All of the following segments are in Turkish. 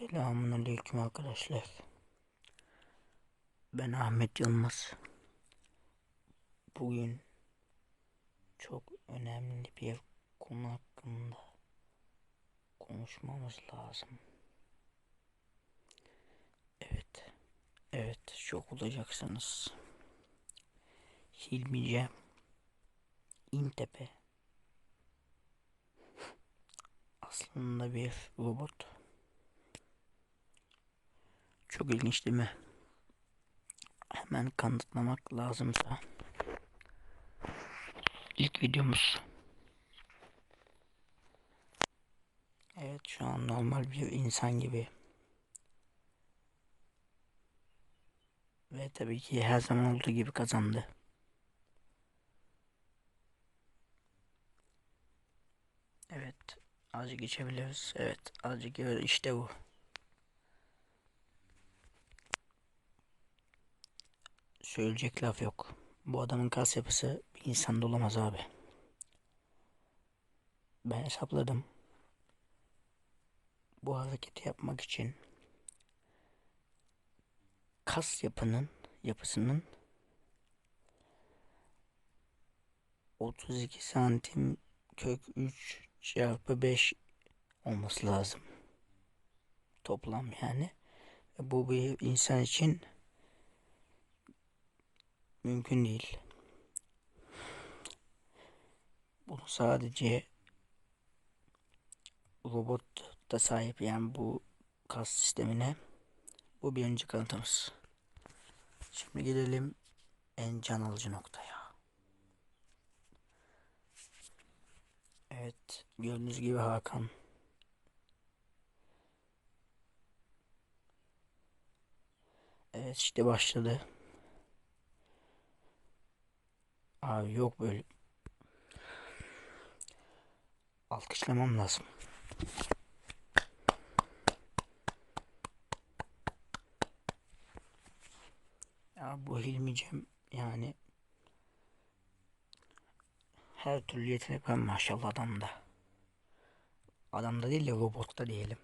Selamun Aleyküm arkadaşlar. Ben Ahmet Yılmaz. Bugün çok önemli bir konu hakkında konuşmamız lazım. Evet. Evet, şok olacaksınız. Hilmice İntepe aslında bir robot. Çok ilginç değil mi? Hemen kanıtlamak lazımsa. İlk videomuz. Evet şu an normal bir insan gibi. Ve tabii ki her zaman olduğu gibi kazandı. Evet. Azıcık geçebiliriz. Evet. Azıcık işte bu. Söyleyecek laf yok. Bu adamın kas yapısı bir insanda olamaz abi. Ben hesapladım. Bu hareketi yapmak için kas yapının yapısının 32 santim kök 3 çarpı 5 olması lazım. Toplam yani. Bu bir insan için mümkün değil. Bunu sadece robot da sahip yani bu kas sistemine. Bu birinci kanıtımız. Şimdi gelelim en can alıcı noktaya. Evet gördüğünüz gibi Hakan. Evet işte başladı. Abi yok böyle. Alkışlamam lazım. Ya bu Hilmi Cem yani her türlü yetenek var maşallah adamda. Adamda değil de robotta diyelim.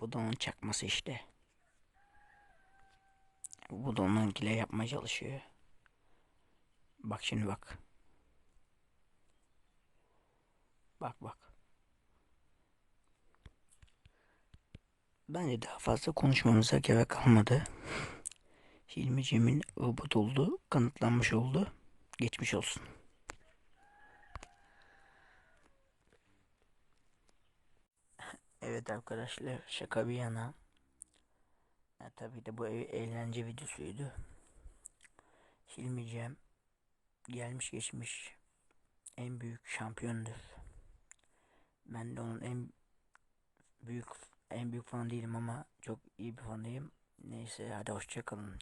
bu da onun çakması işte. Bu da onunkiyle yapmaya çalışıyor. Bak şimdi bak. Bak bak. Bence daha fazla konuşmamıza gerek kalmadı. Hilmi Cem'in robot olduğu kanıtlanmış oldu. Geçmiş olsun. Evet arkadaşlar şaka bir yana. Ya, tabii de bu eğlence videosuydu. Hilmi Cem gelmiş geçmiş en büyük şampiyondur. Ben de onun en büyük en büyük fan değilim ama çok iyi bir fanıyım. Neyse hadi hoşçakalın.